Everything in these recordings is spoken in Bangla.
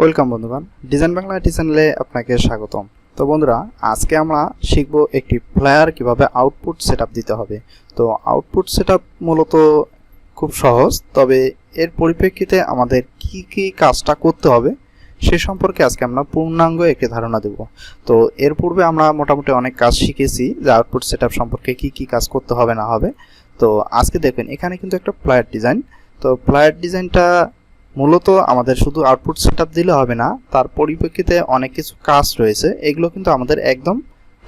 ওয়েলকাম বন্ধুগণ, ডিজাইন বাংলা আইটি চ্যানেলে আপনাকে স্বাগতম। তো বন্ধুরা, আজকে আমরা শিখব একটি ফ্লায়ার কীভাবে আউটপুট সেটআপ দিতে হবে। তো আউটপুট সেটআপ মূলত খুব সহজ, তবে এর পরিপ্রেক্ষিতে আমাদের কি কি কাজটা করতে হবে, সে সম্পর্কে আজকে আমরা পূর্ণাঙ্গ একটি ধারণা দেব। তো এর পূর্বে আমরা মোটামুটি অনেক কাজ শিখেছি যে আউটপুট সেটআপ সম্পর্কে কি কি কাজ করতে হবে, না হবে। তো আজকে দেখবেন এখানে কিন্তু একটা ফ্লায়ার ডিজাইন তো ফ্লায়ার ডিজাইনটা মূলত আমাদের শুধু আউটপুট সেটআপ দিলে হবে না, তার পরিপ্রেক্ষিতে অনেক কিছু কাজ রয়েছে, এগুলো কিন্তু আমাদের একদম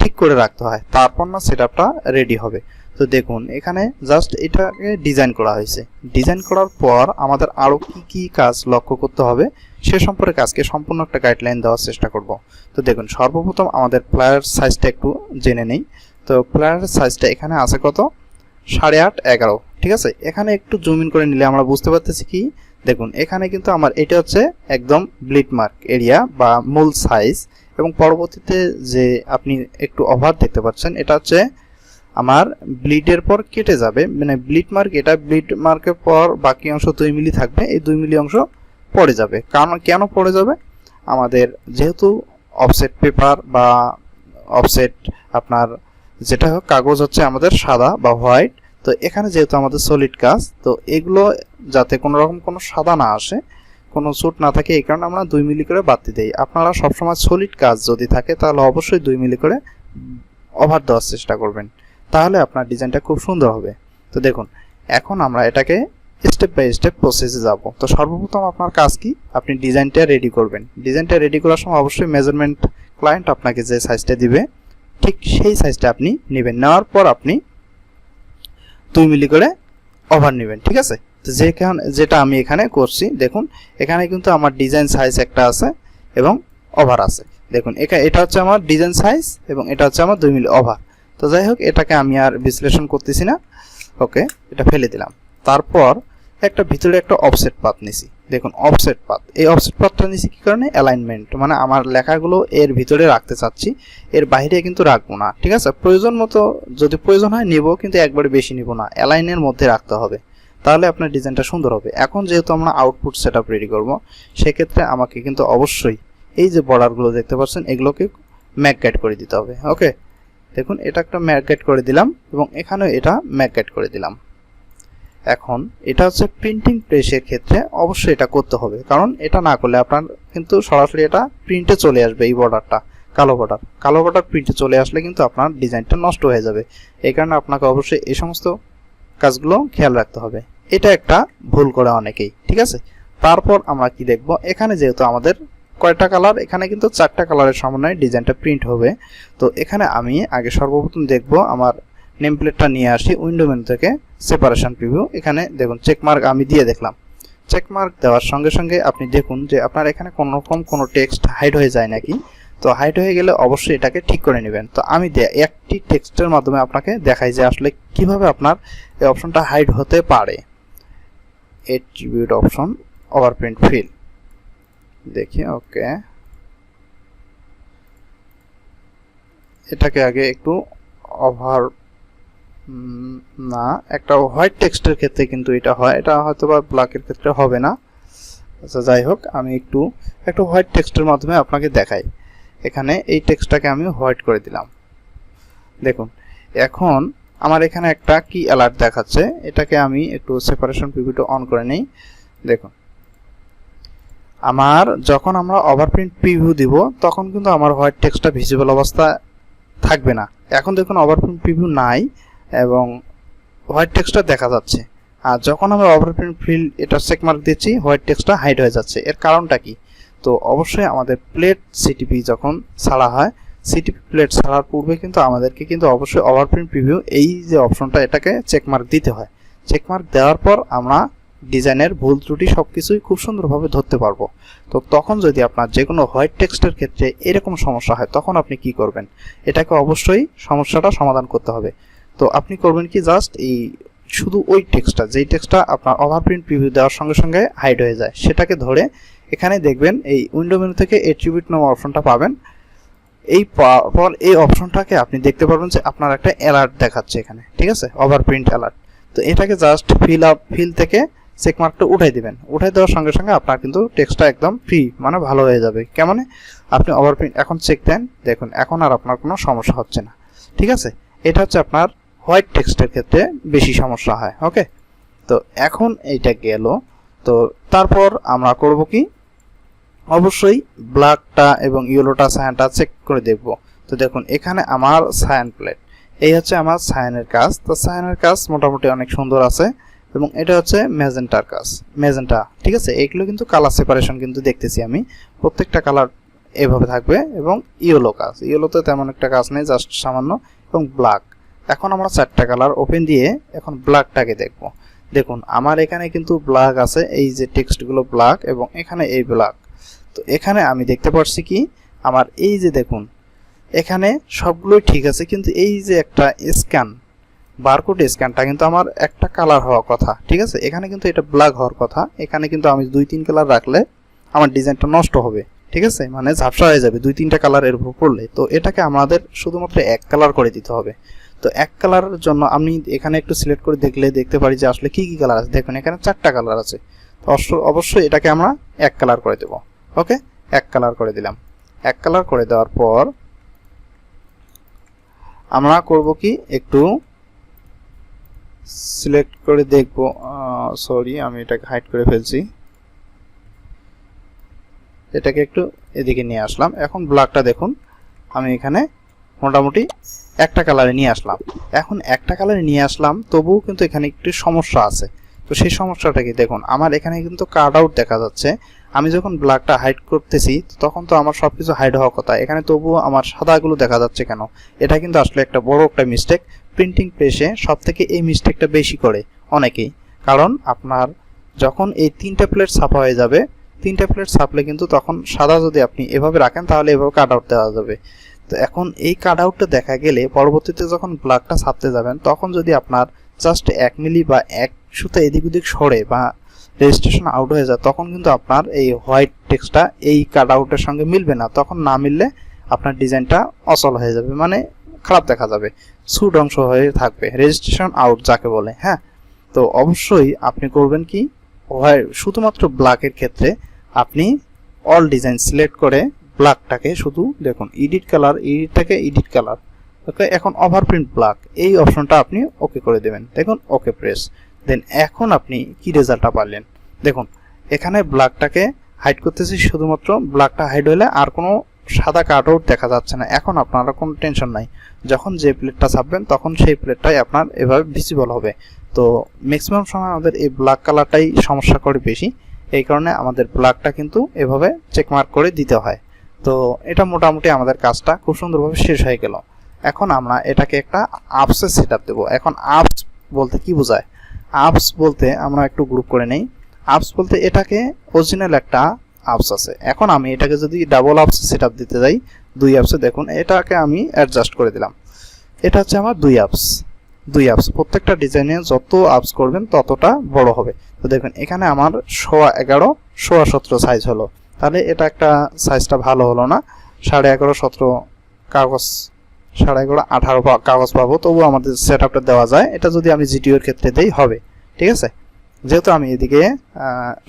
ঠিক করে রাখতে হয়। তারপর না সেটআপটা রেডি হবে। তো দেখুন, এখানে জাস্ট এটাকে ডিজাইন করা হয়েছে। ডিজাইন করার পর আমাদের আরও কি কি কাজ লক্ষ্য করতে হবে, সে সম্পর্কে আজকে সম্পূর্ণ একটা গাইডলাইন দেওয়ার চেষ্টা করব। তো দেখুন, সর্বপ্রথম আমাদের প্লেয়ার সাইজটা একটু জেনে নেই। তো প্লেয়ার সাইজটা এখানে আছে কত? সাড়ে আট, এগারো। ঠিক আছে? এখানে একটু জুম ইন করে নিলে আমরা বুঝতে পারতেছি কি? দেখুন, এখানে কিন্তু আমার এটা হচ্ছে একদম ব্লিড মার্ক এরিয়া বা মূল সাইজ এবং পরবর্তীতে যে আপনি একটু ওভার দেখতে পাচ্ছেন, এটা হচ্ছে আমার ব্লিডের পর কেটে যাবে। মানে ব্লিড মার্ক এটা ব্লিড মার্কের পর বাকি অংশ দুই মিলি থাকবে, এই দুই মিলি অংশ পড়ে যাবে। কারণ কেন পড়ে যাবে? আমাদের যেহেতু অফসেট পেপার বা অফসেট আপনার যেটা হোক কাগজ হচ্ছে আমাদের সাদা বা হোয়াইট, তো এখানে যেহেতু আমাদের সলিড কাজ, তো এগুলো যাতে কোনো রকম কোনো সাদা না আসে, কোনো সুট না থাকে, এই কারণে আমরা দুই মিলি করে বাড়তি দিই। আপনারা সবসময় সলিড কাজ যদি থাকে, তাহলে অবশ্যই দুই মিলি করে ওভার দেওয়ার চেষ্টা করবেন। তাহলে আপনার ডিজাইনটা খুব সুন্দর হবে। তো দেখুন, এখন আমরা এটাকে স্টেপ বাই স্টেপ প্রসেসে যাব। তো সর্বপ্রথম আপনার কাজ কি? আপনি ডিজাইনটা রেডি করবেন। ডিজাইনটা রেডি করার সময় অবশ্যই মেজারমেন্ট ক্লায়েন্ট আপনাকে যে সাইজটা দিবে ঠিক সেই সাইজটা আপনি নেবেন। নেওয়ার পর আপনি দুই মিলি করে ওভার নেবেন, ঠিক আছে? তো যেখানে যেটা আমি এখানে করছি, দেখুন, এখানে কিন্তু আমার ডিজাইন সাইজ একটা আছে এবং ওভার আছে। দেখুন এখানে এটা হচ্ছে আমার ডিজাইন সাইজ এবং এটা হচ্ছে আমার দুই মিলি ওভার তো যাই হোক, এটাকে আমি আর বিশ্লেষণ করতেছি না। ওকে, এটা ফেলে দিলাম। তারপর একটা ভিতরে একটা অফসেট পাত নিছি। দেখুন অফসেট পাত এই অফসেট পাতটা নিছি কি কারণে? অ্যালাইনমেন্ট মানে আমার লেখাগুলো এর ভিতরে রাখতে চাচ্ছি। এর বাইরে কিন্তু রাখব না, ঠিক আছে? প্রয়োজন মতো যদি প্রয়োজন হয় নিব, কিন্তু একবারে বেশি নিব না। অ্যালাইনের মধ্যে রাখতে হবে। তাহলে আপনার ডিজাইনটা সুন্দর হবে। এখন যেহেতু আমরা আউটপুট সেট আপ রেডি করব, সেক্ষেত্রে আমাকে কিন্তু অবশ্যই এই যে বর্ডারগুলো দেখতে পাচ্ছেন, এগুলোকে ম্যাক গাইড করে দিতে হবে। ওকে দেখুন, এটা একটা ম্যাক গাইড করে দিলাম এবং এখানেও এটা ম্যাক গাইড করে দিলাম। এখন এটা হচ্ছে প্রিন্টিং প্রেসের ক্ষেত্রে অবশ্যই এটা করতে হবে। কারণ এটা না করলে আপনার কিন্তু সরাসরি এটা প্রিন্টে চলে আসবে এই বর্ডারটা কালো বর্ডার কালো বর্ডার প্রিন্টে চলে আসলে কিন্তু আপনার ডিজাইনটা নষ্ট হয়ে যাবে। এই কারণে আপনাকে অবশ্যই এই সমস্ত কাজগুলো খেয়াল রাখতে হবে। এটা একটা ভুল করে অনেকেই, ঠিক আছে? তারপর আমরা কি দেখব? এখানে যেহেতু আমাদের কয়টা কালার এখানে কিন্তু চারটা কালারের সমন্বয়ে ডিজাইনটা প্রিন্ট হবে। তো এখানে আমি আগে সর্বপ্রথম দেখব আমার নেম প্লেটটা নিয়ে আসি উইন্ডো মেনু থেকে সেপারেশন প্রিভিউ। এখানে দেখুন চেকমার্ক আমি দিয়ে দেখলাম। চেকমার্ক দেওয়ার সঙ্গে সঙ্গে আপনি দেখুন যে আপনার এখানে কোনো রকম কোনো টেক্সট হাইড হয়ে যায় নাকি। তো হাইড হয়ে গেলে অবশ্যই এটাকে ঠিক করে নেবেন। তো আমি একটি টেক্সটের মাধ্যমে আপনাকে দেখাই যে আসলে কীভাবে আপনার এই অপশনটা হাইড হতে পারে। এট্রিবিউট অপশন ওভারপ্রিন্ট ফিল দেখি ওকে এটাকে আগে একটু ওভার না, একটা হোয়াইট টেক্সটের ক্ষেত্রে কিন্তু এটা হয়। এটা হয়তো বা ব্ল্যাকের ক্ষেত্রে হবে না। আচ্ছা যাই হোক, আমি একটু একটা হোয়াইট টেক্সটের মাধ্যমে আপনাকে দেখাই। এখানে এই টেক্সটটাকে আমি হোয়াইট করে দিলাম। দেখুন, এখন আমার এখানে একটা কি অ্যালার্ট দেখাচ্ছে। এটাকে আমি একটু সেপারেশন পিভিটা অন করে নেই। দেখুন, আমার যখন আমরা ওভারপ্রিন্ট প্রিভিউ দিব, তখন কিন্তু আমার হোয়াইট টেক্সটটা ভিজিবল অবস্থা থাকবে না। এখন দেখুন ওভারপ্রিন্ট প্রিভিউ নাই। এবং হোয়াইট টেক্সটটা দেখা যাচ্ছে। আর যখন আমরা ওভারপ্রিন্ট ফিল এটা চেকমার্ক দিচ্ছি হোয়াইট টেক্সটটা হাইড হয়ে যাচ্ছে। এর কারণটা কি? তো অবশ্যই আমাদের প্লেট সিটিপি যখন ছাড়া হয় সিটিপি প্লেট ছাড়ার পূর্বে কিন্তু আমাদেরকে কিন্তু অবশ্যই ওভারপ্রিন্ট প্রিভিউ এই যে অপশনটা এটাকে চেকমার্ক দিতে হয়। চেকমার্ক দেওয়ার পর আমরা ডিজাইনের ভুল ত্রুটি সব কিছুই খুব সুন্দরভাবে ধরতে পারব। তো তখন যদি আপনার যে কোনো হোয়াইট টেক্সটের ক্ষেত্রে এরকম সমস্যা হয়, তখন আপনি কি করবেন? এটাকে অবশ্যই সমস্যাটা সমাধান করতে হবে। তো আপনি করবেন কি জাস্ট এই শুধু ওই টেক্সটটা যেই টেক্সটটা আপনার ওভারপ্রিন্ট প্রিভিউ দেওয়ার সঙ্গে সঙ্গে হাইড হয়ে যায়, সেটাকে ধরে এখানে দেখবেন এই উইন্ডো মেনু থেকে এট্রিবিউট নাম অপশনটা পাবেন। এই পর এই অপশনটাকে আপনি দেখতে পারবেন যে আপনার একটা অ্যালার্ট দেখাচ্ছে এখানে, ঠিক আছে? ওভারপ্রিন্ট অ্যালার্ট তো এটাকে জাস্ট ফিল আপ ফিল থেকে চেক মার্কটা উঠাই দিবেন। উঠাই দেওয়ার সঙ্গে সঙ্গে আপনার কিন্তু টেক্সটটা একদম ফ্রি মানে ভালো হয়ে যাবে। কেমন? আপনি ওভারপ্রিন্ট এখন চেক দেন, দেখুন, এখন আর আপনার কোনো সমস্যা হচ্ছে না। ঠিক আছে? এটা হচ্ছে আপনার হোয়াইট টেক্সটের ক্ষেত্রে বেশি সমস্যা হয়, ওকে? তো এখন এইটা গেল। তো তারপর আমরা করব কি? অবশ্যই ব্ল্যাকটা এবং ইয়েলোটা সায়ানটা চেক করে দেখব। তো দেখুন, এখানে আমার সায়ান প্লেট এই হচ্ছে আমার সায়ানের কাজ। তো সায়ানের কাজ মোটামুটি অনেক সুন্দর আছে এবং এটা হচ্ছে মেজেন্টার কাজ। মেজেন্টা ঠিক আছে? এইগুলো কিন্তু কালার সেপারেশন কিন্তু দেখতেছি আমি। প্রত্যেকটা কালার এভাবে থাকবে এবং ইয়েলো কাজ। ইয়েলোতে তেমন একটা কাজ নেই জাস্ট সামান্য এবং ব্ল্যাক এখন আমরা চারটা কালার ওপেন দিয়ে এখন ব্ল্যাকটাকে দেখব। দেখুন, আমার এখানে কিন্তু ব্ল্যাক আছে, এই যে টেক্সটগুলো ব্ল্যাক এবং এখানে এই ব্ল্যাক তো এখানে আমি দেখতে পাচ্ছি কি, আমার এই যে দেখুন, এখানে সবগুলোই ঠিক আছে, কিন্তু এই যে একটা স্ক্যান বারকোড স্ক্যানটা কিন্তু আমার একটা কালার হওয়া কথা, ঠিক আছে? এখানে কিন্তু এটা ব্ল্যাক হওয়ার কথা, এখানে কিন্তু আমি দুই তিন কালার রাখলে আমার ডিজাইনটা নষ্ট হবে, ঠিক আছে? মানে ঝাপসা হয়ে যাবে দুই তিনটা কালারের উপর পড়লে। তো এটাকে আমাদের শুধুমাত্র এক কালার করে দিতে হবে। তো এক কালারের জন্য আমি এখানে একটু সিলেক্ট করে দেখলে দেখতে পারি যে আসলে কি কি কালার আছে। দেখুন, এখানে চারটা কালার আছে। তো অবশ্যই এটাকে আমরা এক কালার করে দেব। ওকে এক কালার করে দিলাম। এক কালার করে দেওয়ার পর আমরা করব কি? একটু সিলেক্ট করে দেখব সরি আমি এটাকে হাইড করে ফেলছি। এটাকে একটু এদিকে নিয়ে আসলাম। এখন ব্ল্যাকটা দেখুন। আমি এখানে মোটামুটি একটা কালারে নিয়ে আসলাম। এখন একটা কালারে নিয়ে আসলাম, তবুও কিন্তু এখানে একটু সমস্যা আছে। তো সেই সমস্যাটা কি? দেখুন, আমার এখানে কিন্তু কার্ড আউট দেখা যাচ্ছে। আমি যখন ব্ল্যাকটা হাইড করতেছি, তখন তো আমার সব কিছু হাইড হওয়ার কথা। এখানে তবুও আমার সাদাগুলো দেখা যাচ্ছে কেন? এটা কিন্তু আসলে একটা বড় একটা মিস্টেক প্রিন্টিং প্রেসে সব থেকে এই মিস্টেকটা বেশি করে অনেকেই। কারণ আপনার যখন এই তিনটা প্লেট ছাপা হয়ে যাবে, তিনটা প্লেট ছাপলে কিন্তু তখন সাদা যদি আপনি এভাবে রাখেন, তাহলে এভাবে কাট আউট দেওয়া যাবে। এখন এই কাট আউটটা দেখা গেলে পরবর্তীতে যখন ব্ল্যাকটা ছাপতে যাবেন, তখন যদি আপনার জাস্ট এক মিলি বা এক সুতো এদিক ওদিক সরে বা রেজিস্ট্রেশন আউট হয়ে যায়, তখন কিন্তু আপনার এই হোয়াইট টেক্সটটা এই কাট আউটের সঙ্গে মিলবে না। তখন না মিললে আপনার ডিজাইনটা অচল হয়ে যাবে মানে খারাপ দেখা যাবে। সুট অংশ হয়ে থাকবে। রেজিস্ট্রেশন আউট যাকে বলে হ্যাঁ? তো অবশ্যই আপনি করবেন কি? শুধুমাত্র ব্ল্যাকের ক্ষেত্রে আপনি অল ডিজাইন সিলেক্ট করে ব্ল্যাকটাকে শুধু দেখুন এডিট কালার এডিটটাকে এডিট কালার ওকে এখন ওভারপ্রিন্ট ব্ল্যাক এই অপশনটা আপনি ওকে করে দেবেন। দেখুন ওকে প্রেস দেন এখন আপনি কি রেজাল্টটা পারলেন? দেখুন, এখানে ব্ল্যাকটাকে হাইড করতেছি, শুধুমাত্র ব্ল্যাকটা হাইড হলে আর কোনো সাদা কাটআউট দেখা যাচ্ছে না। এখন আপনারা কোনো টেনশন নাই। যখন যে প্লেটটা ছাপবেন, তখন সেই প্লেটটাই আপনার এভাবে ভিজিবল হবে। তো ম্যাক্সিমাম সময় আমাদের এই ব্ল্যাক কালারটাই সমস্যা করে বেশি। এই কারণে আমাদের ব্ল্যাকটা কিন্তু এভাবে চেকমার্ক করে দিতে হয়। তো এটা মোটামুটি আমাদের কাজটা খুব সুন্দরভাবে শেষ হয়ে গেল। এখন আমরা এটাকে একটা আপসে সেট আপ দেবো। এখন আপস বলতে কি বোঝায়? আপস বলতে আমরা একটু গ্রুপ করে নেই। আপস বলতে এটাকে অরিজিনাল একটা আপস আছে। এখন আমি এটাকে যদি ডাবল আপস সেট আপ দিতে যাই, দুই অ্যাপসে দেখুন, এটাকে আমি অ্যাডজাস্ট করে দিলাম। এটা হচ্ছে আমার দুই অ্যাপস দুই অ্যাপস প্রত্যেকটা ডিজাইনে যত আপস করবেন, ততটা বড় হবে। তো দেখুন, এখানে আমার সোয়া এগারো, সোয়া সতেরো সাইজ হলো। তাহলে এটা একটা সাইজটা ভালো হলো না। সাড়ে এগারো, সতেরো কাগজ, সাড়ে এগারো, আঠারো কাগজ পাবো, তবু আমাদের সেট আপটা দেওয়া যায়। এটা যদি আমি জিটিওর ক্ষেত্রে দেই, হবে। ঠিক আছে? যেহেতু আমি এদিকে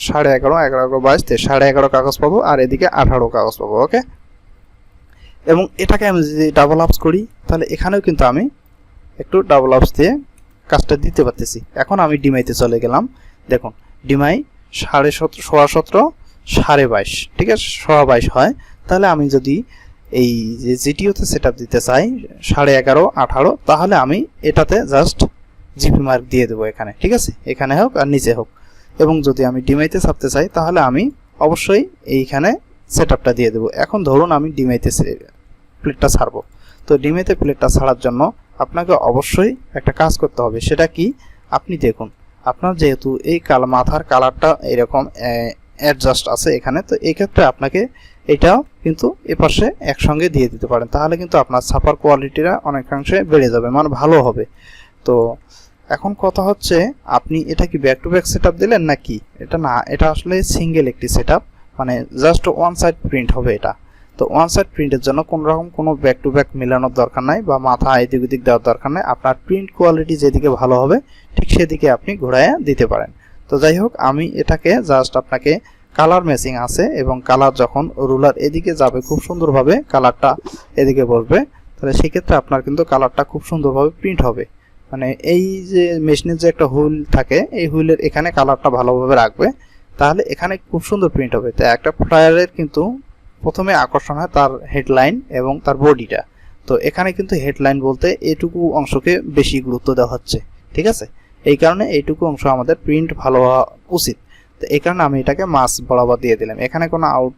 সাড়ে এগারো এগারো এগারো, বাইশ সাড়ে এগারো কাগজ পাবো আর এদিকে আঠারো কাগজ পাবো ওকে এবং এটাকে আমি যদি ডাবল আপস করি, তাহলে এখানেও কিন্তু আমি একটু ডাবল আপস দিয়ে কাজটা দিতে পারতেছি। এখন আমি ডিমাইতে চলে গেলাম। দেখুন, ডিমাই সাড়ে সতেরো, সোয়া সতেরো সাড়ে বাইশ, ঠিক আছে? সোয়া বাইশ হয়। তাহলে আমি যদি এই যে জিটিওতে সেট দিতে চাই, সাড়ে এগারো, আঠারো, তাহলে আমি এটাতে জাস্ট জিপি মার্ক দিয়ে দেবো এখানে, ঠিক আছে? এখানে হোক আর নিচে হোক। এবং যদি আমি ডিমাইতে ছাপতে চাই, তাহলে আমি অবশ্যই এইখানে সেট দিয়ে দেবো। এখন ধরুন আমি ডিমাইতে প্লেটটা ছাড়বো। তো ডিমাইতে প্লেটটা ছাড়ার জন্য আপনাকে অবশ্যই একটা কাজ করতে হবে। সেটা কি? আপনি দেখুন, আপনার যেহেতু এই কাল, মাথার কালারটা এরকম অ্যাডজাস্ট আছে এখানে, তো এই ক্ষেত্রে আপনাকে এটাও কিন্তু এপাশে একসঙ্গে দিয়ে দিতে পারেন। তাহলে কিন্তু আপনার ছাপার কোয়ালিটিটা অনেকাংশে বেড়ে যাবে মানে ভালো হবে। তো এখন কথা হচ্ছে, আপনি এটা কি ব্যাক টু ব্যাক সেট দিলেন নাকি? এটা না, এটা আসলে সিঙ্গেল একটি সেট মানে জাস্ট ওয়ান সাইড প্রিন্ট হবে এটা। তো ওয়ান সাইড প্রিন্টের জন্য কোনো রকম কোনো ব্যাক টু ব্যাক মেলানোর দরকার নাই বা মাথা এদিক ওদিক দেওয়ার দরকার নাই। আপনার প্রিন্ট কোয়ালিটি যেদিকে ভালো হবে, ঠিক সেদিকে আপনি ঘোরায় দিতে পারেন। তো যাই হোক, আমি এটাকে জাস্ট আপনাকে কালার ম্যাচিং আছে এবং কালার যখন রুলার এদিকে যাবে খুব সুন্দরভাবে কালারটা এদিকে বসবে, তাহলে সেক্ষেত্রে আপনার কিন্তু কালারটা খুব সুন্দরভাবে প্রিন্ট হবে। মানে এই যে মেশিনের যে একটা হুইল থাকে, এই হুইলের এখানে কালারটা ভালোভাবে রাখবে, তাহলে এখানে খুব সুন্দর প্রিন্ট হবে। তো একটা ফ্লায়ারের কিন্তু প্রথমে আকর্ষণ হয় তার হেডলাইন এবং তার বডিটা তো এখানে কিন্তু হেডলাইন বলতে এটুকু অংশকে বেশি গুরুত্ব দেওয়া হচ্ছে, ঠিক আছে? এই কারণে এইটুকু অংশ আমাদের প্রিন্ট ভালো হওয়া উচিত। তো এই কারণে আমি এটাকে মাস বরাবর দিয়ে দিলাম। এখানে কোনো আউট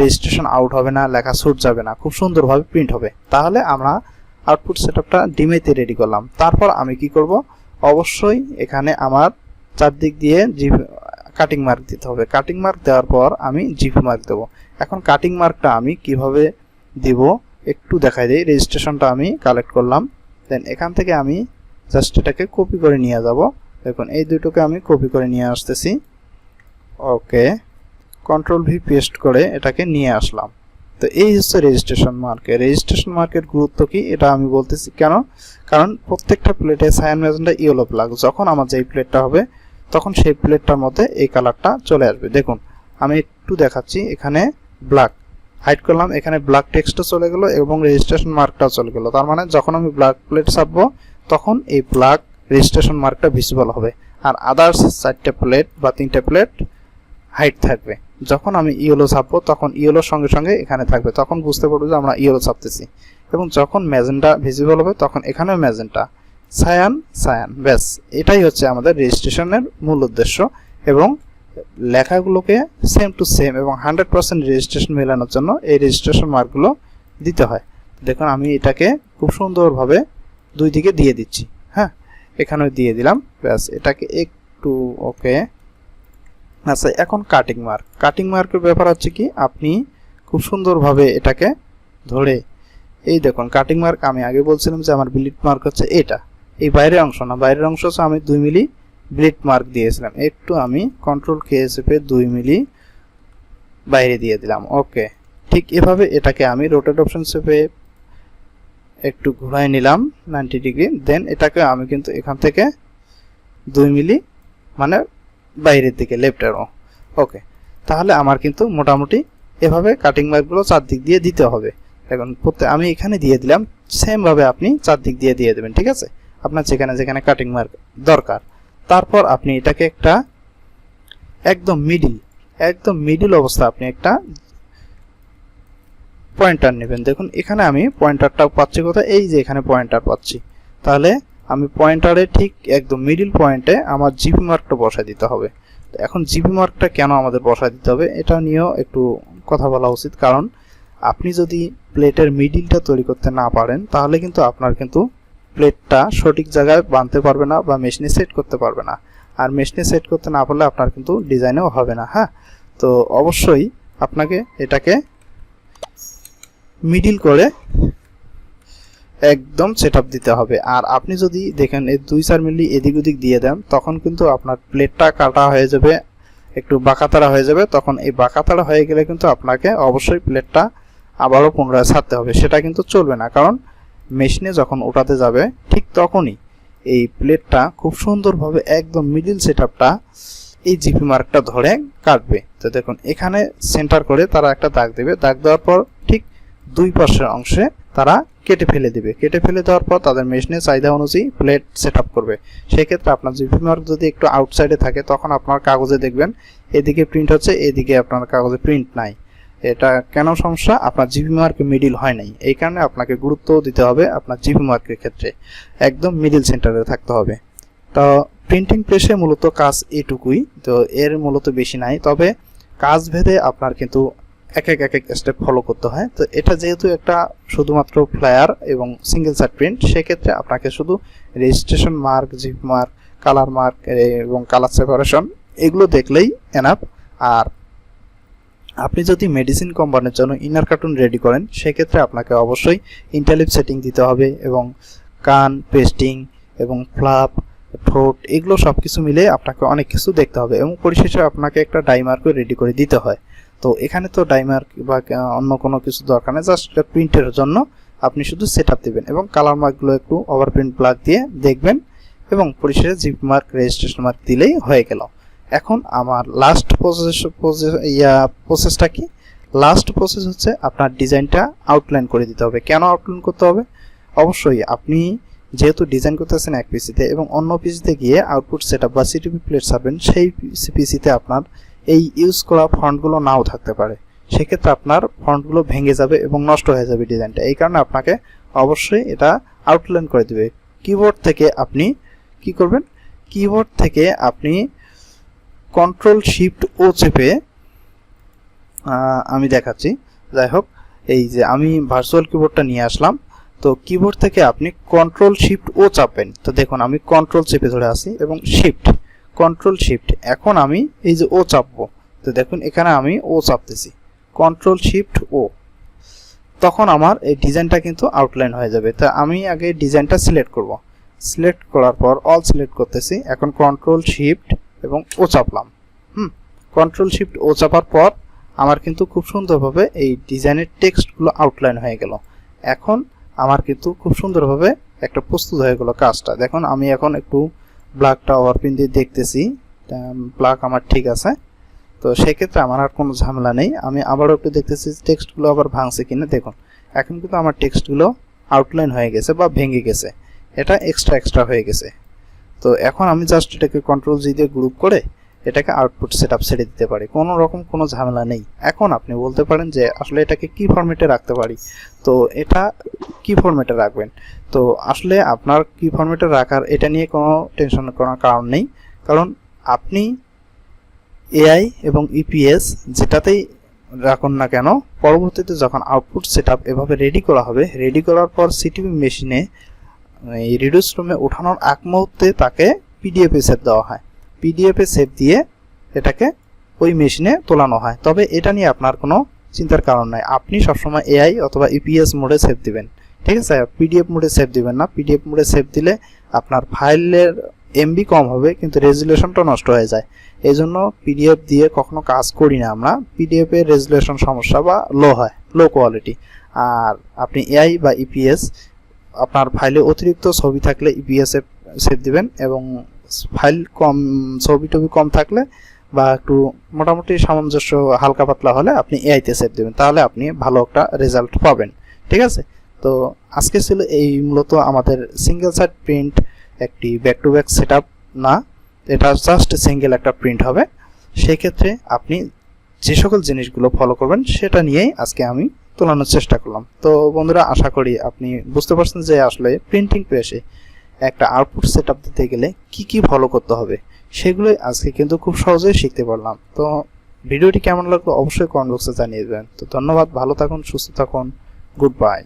রেজিস্ট্রেশন আউট হবে না, লেখা সুট যাবে না, খুব সুন্দরভাবে প্রিন্ট হবে। তাহলে আমরা আউটপুট সেটআপটা ডিমেতে রেডি করলাম। তারপর আমি কি করব? অবশ্যই এখানে আমার চারদিক দিয়ে জি কাটিং মার্ক দিতে হবে। কাটিং মার্ক দেওয়ার পর আমি জিপি মার্ক দেব। এখন কাটিং মার্কটা আমি কীভাবে দিব? একটু দেখাই দিই। রেজিস্ট্রেশনটা আমি কালেক্ট করলাম। দেন এখান থেকে আমি জাস্ট এটাকে কপি করে নিয়ে যাব। দেখুন, এই দুটোকে আমি কপি করে নিয়ে আসতেছি। ওকে কন্ট্রোল ভি পেস্ট করে এটাকে নিয়ে আসলাম। তো এই হচ্ছে রেজিস্ট্রেশন মার্কেট রেজিস্ট্রেশন মার্কেট গুরুত্ব কি? এটা আমি বলতেছি কেন? কারণ প্রত্যেকটা প্লেটে সায়ান ম্যাজেন্টা ইয়েলো প্লাগ যখন আমার যেই প্লেটটা হবে, তখন সেই প্লেটটার মধ্যে এই কালারটা চলে আসবে। দেখুন, আমি একটু দেখাচ্ছি, এখানে ব্ল্যাক হাইড করলাম, এখানে ব্ল্যাক টেক্সটও চলে গেল এবং রেজিস্ট্রেশন মার্কটাও চলে গেল। তার মানে যখন আমি ব্ল্যাক প্লেট ছাপবো তখন এই ব্ল্যাক রেজিস্ট্রেশন মার্কটা ভিজিবল হবে। আর আদার্স চারটে প্লেট বা তিনটে প্লেট হাইট থাকবে। যখন আমি ইয়েলো ছাপবো, তখন ইয়েলোর সঙ্গে সঙ্গে এখানে থাকবে। তখন বুঝতে পারব যে আমরা ইয়েলো ছাপতেছি। এবং যখন ম্যাজেন্টা ভিজিবল হবে, তখন এখানেও ম্যাজেন্টা সায়ান সায়ান ব্যাস। এটাই হচ্ছে আমাদের রেজিস্ট্রেশনের মূল উদ্দেশ্য। এবং লেখাগুলোকে সেম টু সেম এবং হান্ড্রেড পার্সেন্ট রেজিস্ট্রেশন মেলানোর জন্য এই রেজিস্ট্রেশন মার্কগুলো দিতে হয়। দেখুন, আমি এটাকে খুব সুন্দরভাবে দুই দিকে দিয়ে দিচ্ছি হ্যাঁ? এখানেও দিয়ে দিলাম, ব্যাস, এটাকে একটু, ওকে। আচ্ছা এখন কাটিং মার্ক কাটিং মার্কের ব্যাপার হচ্ছে কি, আপনি খুব সুন্দরভাবে এটাকে ধরে, এই দেখুন কাটিং মার্ক আমি আগে বলছিলাম যে আমার ব্লিড মার্ক হচ্ছে এটা। এই বাইরের অংশ না, বাইরের অংশ হচ্ছে আমি দুই মিলি ব্লিড মার্ক দিয়েছিলাম। একটু আমি কন্ট্রোল কেএসএফে দুই মিলি বাইরে দিয়ে দিলাম, ওকে। ঠিক এভাবে এটাকে আমি রোটেট অপশন সেপে একটু ঘুরাই নিলাম নাইনটি ডিগ্রি দেন এটাকে আমি কিন্তু এখান থেকে দুই মিলি মানে বাইরের দিকে লেফট অ্যারো ওকে তাহলে আমার কিন্তু মোটামুটি এভাবে কাটিং মার্কগুলো চারদিক দিয়ে দিতে হবে। এখন প্রত্যেক আমি এখানে দিয়ে দিলাম সেমভাবে আপনি চারদিক দিয়ে দিয়ে দেবেন, ঠিক আছে? আপনার যেখানে যেখানে কাটিং মার্ক দরকার। তারপর আপনি এটাকে একটা একদম মিডিল একদম মিডিল অবস্থা আপনি একটা পয়েন্টার নেবেন। দেখুন, এখানে আমি পয়েন্টারটা পাচ্ছি কোথায়? এই যে এখানে পয়েন্টার পাচ্ছি। তাহলে আমি পয়েন্টারে ঠিক একদম মিডিল পয়েন্টে আমার জিপি মার্কটা বসায় দিতে হবে। এখন জিপি মার্কটা কেন আমাদের বসায় দিতে হবে? এটা নিয়েও একটু কথা বলা উচিত। কারণ আপনি যদি প্লেটের মিডিলটা তৈরি করতে না পারেন, তাহলে কিন্তু আপনার কিন্তু প্লেটটা সঠিক জায়গায় বাঁধতে পারবে না বা মেশিনে সেট করতে পারবে না। আর মেশিনে সেট করতে না পারলে আপনার কিন্তু ডিজাইনেও হবে না হ্যাঁ? তো অবশ্যই আপনাকে এটাকে মিডিল করে একদম সেট দিতে হবে। আর আপনি যদি দেখেন এই দুই চার মিলি এদিক ওদিক দিয়ে দেন, তখন কিন্তু আপনার প্লেটটা কাটা হয়ে যাবে, একটু বাঁকাতারা হয়ে যাবে। তখন এই বাঁকাতারা হয়ে গেলে কিন্তু আপনাকে অবশ্যই প্লেটটা আবারও পুনরায় ছাড়তে হবে। সেটা কিন্তু চলবে না, কারণ মেশিনে যখন ওঠাতে যাবে, ঠিক তখনই এই প্লেটটা খুব সুন্দরভাবে একদম মিডিল সেট এই জিপি মার্কটা ধরে কাটবে। তো দেখুন, এখানে সেন্টার করে তারা একটা দাগ দেবে। দাগ দেওয়ার পর ঠিক দুই পাশের অংশে তারা কেটে ফেলে দিবে। কেটে ফেলে দেওয়ার পর তাদের মেশিনের চাহিদা অনুযায়ী প্লেট সেট আপ করবে। সেক্ষেত্রে আপনার জিপি মার্ক যদি একটু আউটসাইডে থাকে, তখন আপনার কাগজে দেখবেন, এদিকে প্রিন্ট হচ্ছে, এদিকে আপনার কাগজে প্রিন্ট নাই। এটা কেন সমস্যা? আপনার জিপি মার্ক মিডিল হয় নাই। এই কারণে আপনাকে গুরুত্ব দিতে হবে আপনার জিপি মার্কের ক্ষেত্রে। একদম মিডিল সেন্টারে থাকতে হবে। তো প্রিন্টিং প্রেসে মূলত কাজ এটুকুই। তো এর মূলত বেশি নাই। তবে কাজ ভেদে আপনার কিন্তু এক এক এক এক স্টেপ ফলো করতে হয়। তো এটা যেহেতু একটা শুধুমাত্র ফ্লায়ার এবং সিঙ্গেল সাইড প্রিন্ট সেক্ষেত্রে আপনাকে শুধু registration mark zip mark colour mark এবং কালার সেপারেশন এগুলো দেখলেই এনাফ আর আপনি যদি মেডিসিন কোম্পানির জন্য ইনার কার্টুন রেডি করেন, সেক্ষেত্রে আপনাকে অবশ্যই ইন্টালিপ সেটিং দিতে হবে এবং কান পেস্টিং এবং ফ্লাপ ঠোঁট এগুলো সব কিছু মিলে আপনাকে অনেক কিছু দেখতে হবে এবং পরিশেষে আপনাকে একটা ডাইমার্কও রেডি করে দিতে হয়। তো এখানে তো ডাইমার্ক বা অন্য কোনো কিছু দরকার নেই জাস্ট প্রিন্টের জন্য আপনি শুধু সেট আপ দেবেন এবং কালার মার্কগুলো একটু ওভার প্রিন্ট প্লাগ দিয়ে দেখবেন এবং পরিশেষে জিপ মার্ক রেজিস্ট্রেশন মার্ক দিলেই হয়ে গেল। এখন আমার লাস্ট প্রসেস ইয়া প্রসেসটা কি? লাস্ট প্রসেস হচ্ছে আপনার ডিজাইনটা আউটলাইন করে দিতে হবে। কেন আউটলাইন করতে হবে? অবশ্যই আপনি যেহেতু ডিজাইন করতেছেন এক পিসিতে এবং অন্য পিসিতে গিয়ে আউটপুট সেট আপ বা সিটিপি প্লেট ছাড়বেন, সেই পিসিতে আপনার এই ইউজ করা ফন্টগুলো নাও থাকতে পারে। সেক্ষেত্রে আপনার ফন্টগুলো ভেঙে যাবে এবং নষ্ট হয়ে যাবে ডিজাইনটা। এই কারণে আপনাকে অবশ্যই এটা আউটলাইন করে দেবে। কিবোর্ড থেকে আপনি কি করবেন? কিবোর্ড থেকে আপনি কন্ট্রোল শিফট ও চেপে আমি দেখাচ্ছি। যাই হোক, এই যে আমি ভার্চুয়াল কিবোর্ডটা নিয়ে আসলাম। তো কিবোর্ড থেকে আপনি কন্ট্রোল শিফট ও চাপবেন। তো দেখুন, আমি কন্ট্রোল চেপে ধরে আছি এবং শিফট কন্ট্রোল শিফট এখন আমি এই যে ও চাপবো। তো দেখুন, এখানে আমি ও চাপতেছি। কন্ট্রোল শিফট ও তখন আমার এই ডিজাইনটা কিন্তু আউটলাইন হয়ে যাবে। তা আমি আগে ডিজাইনটা সিলেক্ট করব। সিলেক্ট করার পর অল সিলেক্ট করতেছি। এখন কন্ট্রোল শিফট এবং ও চাপলাম। হুম? কন্ট্রোল শিফট ও চাপার পর আমার কিন্তু খুব সুন্দরভাবে এই ডিজাইনের টেক্সটগুলো আউটলাইন হয়ে গেল। এখন আমার কিন্তু খুব সুন্দরভাবে একটা প্রস্তুত হয়ে গেল কাজটা। দেখুন, আমি এখন একটু ব্ল্যাকটা ওভারপিন দিয়ে দেখতেছি ব্ল্যাক আমার ঠিক আছে। তো সেক্ষেত্রে আমার আর কোনো ঝামেলা নেই। আমি আবারও একটু দেখতেছি টেক্সটগুলো আবার ভাঙছে কিনা। দেখুন, এখন কিন্তু আমার টেক্সটগুলো আউটলাইন হয়ে গেছে বা ভেঙে গেছে। এটা এক্সট্রা এক্সট্রা হয়ে গেছে। তো এখন আমি জাস্ট এটাকে কন্ট্রোল জি দিয়ে গ্রুপ করে এটাকে আউটপুট সেট আপ ছেড়ে দিতে পারি। কোনো রকম কোনো ঝামেলা নেই। এখন আপনি বলতে পারেন যে আসলে এটাকে কি ফরম্যাটে রাখতে পারি? তো এটা কি ফরম্যাটে রাখবেন? তো আসলে আপনার কি ফরম্যাটে রাখার এটা নিয়ে কোনো টেনশন করার কারণ নেই। কারণ আপনি এআই এবং ইপিএস যেটাতেই রাখুন না কেন, পরবর্তীতে যখন আউটপুট সেট এভাবে রেডি করা হবে রেডি করার পর সিটিভি মেশিনে রিডিউস রুমে ওঠানোর এক মুহূর্তে তাকে পিডিএফ সেভ দেওয়া হয়। পিডিএফে সেভ দিয়ে এটাকে ওই মেশিনে তোলানো হয়। তবে এটা নিয়ে আপনার কোনো চিন্তার কারণ নাই। আপনি সবসময় এআই অথবা ইপিএস মোডে সেভ দিবেন। ঠিক আছে? পিডিএফ মোডে সেভ দিবেন না। পিডিএফ মোডে সেভ দিলে আপনার ফাইলের এমবি কম হবে, কিন্তু রেজুলেশনটা নষ্ট হয়ে যায়। এই জন্য পিডিএফ দিয়ে কখনো কাজ করি না আমরা। পিডিএফ এর রেজুলেশন সমস্যা বা লো হয় লো কোয়ালিটি আর আপনি এআই বা ইপিএস আপনার ফাইলে অতিরিক্ত ছবি থাকলে ইপিএস এ সেভ দিবেন এবং ফাইল কম, ছবি টবি কম থাকলে বা একটু মোটামুটি সামঞ্জস্য হালকা পাতলা হলে আপনি এআইতে সেভ দেবেন। তাহলে আপনি ভালো একটা রেজাল্ট পাবেন। ঠিক আছে? তো আজকে ছিল এই মূলত আমাদের সিঙ্গেল সাইড প্রিন্ট একটি ব্যাক টু ব্যাক সেট না, এটা জাস্ট সিঙ্গেল একটা প্রিন্ট হবে। সেই ক্ষেত্রে আপনি যে সকল জিনিসগুলো ফলো করবেন, সেটা নিয়েই আজকে আমি তোলানোর চেষ্টা করলাম। তো বন্ধুরা, আশা করি আপনি বুঝতে পারছেন যে আসলে প্রিন্টিং প্রেসে একটা আউটপুট সেট দিতে গেলে কি কি ফলো করতে হবে, সেগুলোই আজকে কিন্তু খুব সহজেই শিখতে পারলাম। তো ভিডিওটি কেমন লাগল অবশ্যই কমেন্ট বক্সে জানিয়ে দেবেন। তো ধন্যবাদ, ভালো থাকুন, সুস্থ থাকুন গুড বাই